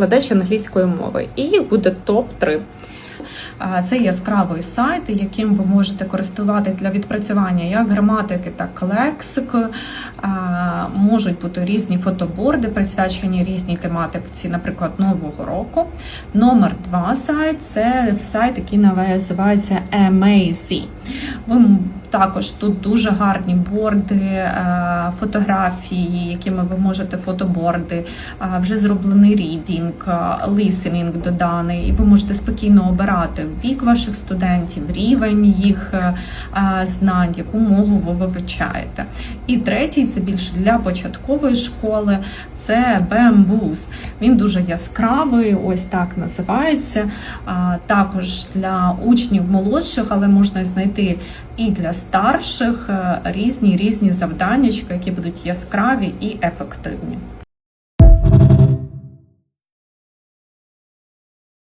викладач англійської мови, і їх буде топ 3 Це яскравий сайт, яким ви можете користуватись для відпрацювання як граматики, так і лексики. Можуть бути різні фотоборди, присвячені різній тематиці, наприклад, нового року. Номер два сайт це сайт, який називається Amazy. Ви також тут дуже гарні борди, е, фотографії, якими ви можете фотоборди, вже зроблений рідінг, лісенінг доданий, і ви можете спокійно обирати вік ваших студентів, рівень їх е, е, знань, яку мову ви вивчаєте. І третій це більше для початкової школи. Це Bambus. Він дуже яскравий, ось так називається. Також для учнів молодших, але можна знайти і для старших е, різні різні завданнячка, які будуть яскраві і ефективні.